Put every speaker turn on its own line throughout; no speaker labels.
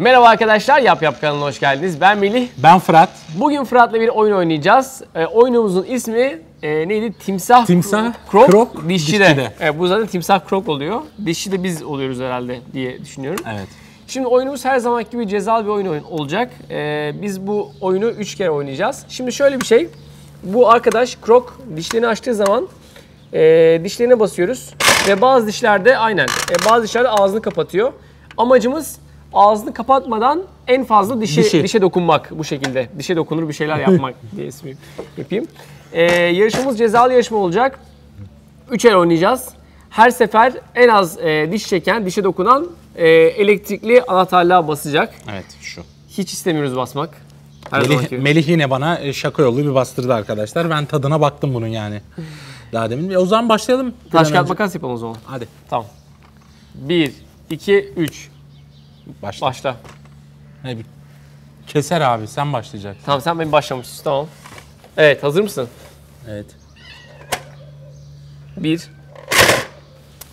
Merhaba arkadaşlar, Yap Yap kanalına hoş geldiniz. Ben Melih.
Ben Fırat.
Bugün Fırat'la bir oyun oynayacağız. Ee, oyunumuzun ismi e, neydi? Timsah,
Timsah,
Krok,
Krok,
Dişçi de.
Dişçi de.
Evet, bu zaten Timsah Krok oluyor. Dişçi de biz oluyoruz herhalde diye düşünüyorum.
Evet.
Şimdi oyunumuz her zaman gibi cezalı bir oyun olacak. Ee, biz bu oyunu 3 kere oynayacağız. Şimdi şöyle bir şey. Bu arkadaş Krok dişlerini açtığı zaman e, dişlerine basıyoruz. Ve bazı dişlerde aynen e, bazı dişlerde ağzını kapatıyor. Amacımız ağzını kapatmadan en fazla dişe,
Dişi.
dişe dokunmak bu şekilde. Dişe dokunur bir şeyler yapmak diye ismi yapayım. Ee, yarışmamız cezalı yarışma olacak. 3 el oynayacağız. Her sefer en az e, diş çeken, dişe dokunan e, elektrikli anahtarlığa basacak.
Evet şu.
Hiç istemiyoruz basmak. Her
Melih. Melih yine bana e, şaka yollu bir bastırdı arkadaşlar. Ben tadına baktım bunun yani. Daha demin. E, o zaman başlayalım. bir
Taş kağıt makas yapalım o zaman.
Hadi
Tamam. 1, 2, 3.
başla.
Başla.
Ne bir- Keser abi sen başlayacaksın.
Tamam sen benim başlamışsın. Tamam. Evet hazır mısın?
Evet.
1.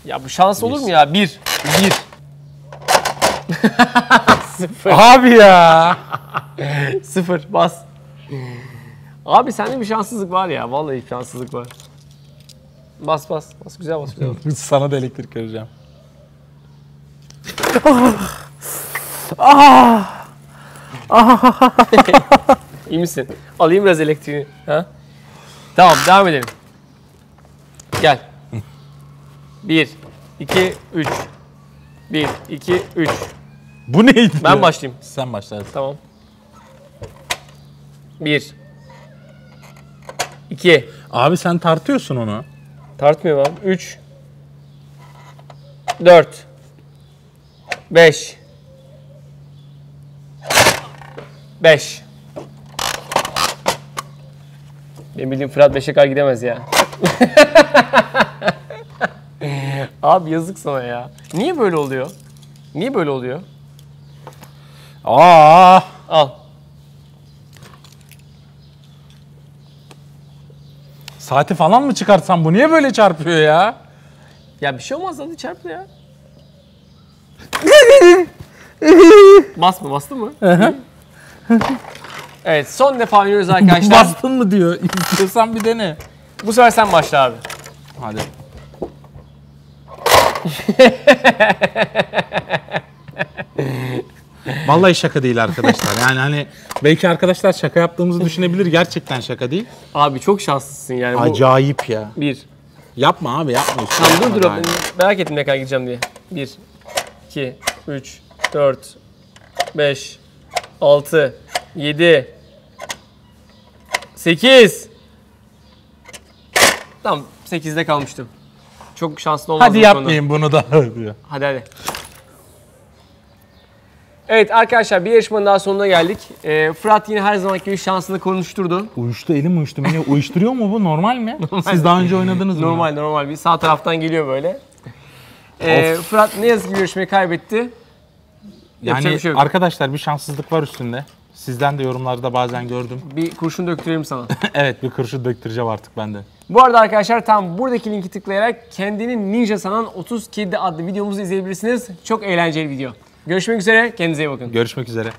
Ya bu şans olur mu ya? 1. 1. Sıfır.
Abi ya.
Sıfır. Bas. Abi sende bir şanssızlık var ya. Vallahi bir şanssızlık var. Bas bas. Bas güzel bas güzel.
Sana da elektrik vereceğim.
İyi misin? Alayım biraz elektriğini. Ha? Tamam devam edelim. Gel. 1, 2, 3. 1, 2, 3.
Bu neydi?
Ben başlayayım.
Sen başlarsın.
Tamam. 1. 2.
Abi sen tartıyorsun onu.
Tartmıyor lan. 3. 4. 5. 5. Benim bildiğim Fırat 5'e kadar gidemez ya. Abi yazık sana ya. Niye böyle oluyor? Niye böyle oluyor?
Aa.
Al.
Saati falan mı çıkartsam bu niye böyle çarpıyor ya?
Ya bir şey olmaz hadi çarptı ya. Basma bastı mı? evet son defa oynuyoruz arkadaşlar.
Bastın mı diyor. İstiyorsan bir dene.
Bu sefer sen başla abi.
Hadi. Vallahi şaka değil arkadaşlar. Yani hani belki arkadaşlar şaka yaptığımızı düşünebilir. Gerçekten şaka değil.
Abi çok şanslısın yani. Bu
Acayip ya.
bir.
Yapma abi yapma.
Tamam dur
Yapma
dur.
yani.
Merak ettim ne kadar gideceğim diye. Bir, iki, üç, dört, beş, altı, yedi, sekiz. Tamam sekizde kalmıştım. Çok şanslı olmaz.
Hadi
bu
yapmayın bunu da diyor.
Hadi hadi. Evet arkadaşlar bir yarışmanın daha sonuna geldik. Ee, Fırat yine her zamanki gibi şansını konuşturdu.
Uyuştu elim uyuştu. Beni uyuşturuyor mu bu? Normal mi? Siz daha önce oynadınız mı?
Normal normal bir sağ taraftan geliyor böyle. Ee, Fırat ne yazık ki yarışmayı kaybetti. Yapacak
Yani
bir şey yok.
arkadaşlar bir şanssızlık var üstünde. Sizden de yorumlarda bazen gördüm.
Bir kurşun döktürelim sana.
evet bir kurşun döktüreceğim artık bende.
Bu arada arkadaşlar tam buradaki linki tıklayarak kendini ninja sanan 30 kedi adlı videomuzu izleyebilirsiniz. Çok eğlenceli video. Görüşmek üzere. Kendinize iyi bakın.
Görüşmek üzere.